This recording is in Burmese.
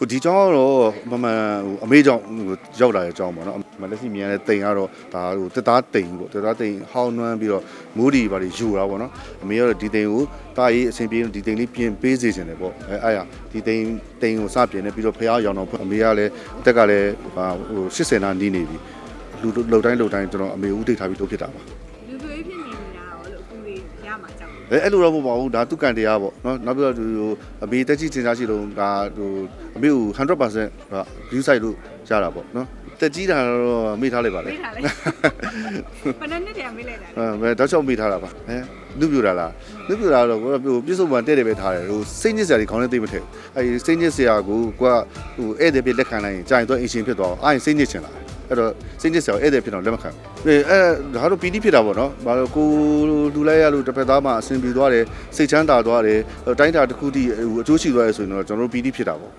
ဟိုဒီကြောင်းကတော့မမှန်ဟိုအမေကြောင့်ဟိုရောက်လာတဲ့အကြောင်းပေါ့နော်မလက်ရှိမြန်တဲ့တိမ်ကတော့ဒါဟိုတက်သားတိမ်ပေါ့တက်သားတိမ်ဟောင်းနှွမ်းပြီးတော့မိုးဒီပါတွေယူတာပေါ့နော်အမေကတော့ဒီတိမ်ကိုတာရေးအဆင်ပြေဒီတိမ်လေးပြင်ပေးစေချင်တယ်ပေါ့အဲအဲ့ရဒီတိမ်တိမ်ကိုစပြင်နေပြီးတော့ဖះရောင်တော့အမေကလည်းအသက်ကလည်းဟာဟို80နာနီးနေပြီလူလှုပ်တိုင်းလှုပ်တိုင်းကျွန်တော်အမေဦးတိတ်ထားပြီးလုပ်ဖြစ်တာပါလူသွေးဖြစ်နေနေတာရော လို့အခုလေးရမှာကြောက်အဲအဲ့လိုတော့မဟုတ်ပါဘူးဒါသူကန်တရားပေါ့နော်နောက်ပြီးတော့ဒီဟိုအမေတက်ကြီးစင်စားရှိလို့ဒါဟိုအမေကို100% view site လို့ရတာပေါ့နော်တက်ကြီးတာတော့မေ့ထားလိုက်ပါလေမေးထားလိုက်ဘယ်နှစ်နှစ်တည်းမေးလိုက်တာလဲအဲဘယ်တော့ချောက်မေ့ထားတာပါဟမ်လူပြူတာလားလူပြူတာတော့ကိုယ်ကဟိုပြစ္ဆုတ်မှန်တဲ့တယ်ပဲထားတယ်ဟိုစိတ်ညစ်စရာတွေခေါင်းထဲသိမထည့်အဲဒီစိတ်ညစ်စရာကိုကိုကဟိုဧည့်သည်ပြလက်ခံလိုက်ရင်ကြာရင်တော့အင်ရှင်ဖြစ်သွားအောင်အာရင်စိတ်ညစ်ချင်လာ အဲ့တော့စိတ်ညစ်စရာဧည့်သည်ဖြစ်တော့လက်မခံဘူးအဲဒါတော့ပီတိဖြစ်တာပေါ့နော်ဘာလို့ကိုလူလိုက်ရလို့တစ်ဖက်သားမှအဆင်ပြေသွားတယ်စိတ်ချမ်းသာသွားတယ်တိုင်းတာတစ်ခုတည်းဟိုအကျိုးရှိသွားတယ်ဆိုရင်တော့ကျွန်တော်တို့ပီတိဖြစ်တာပေါ့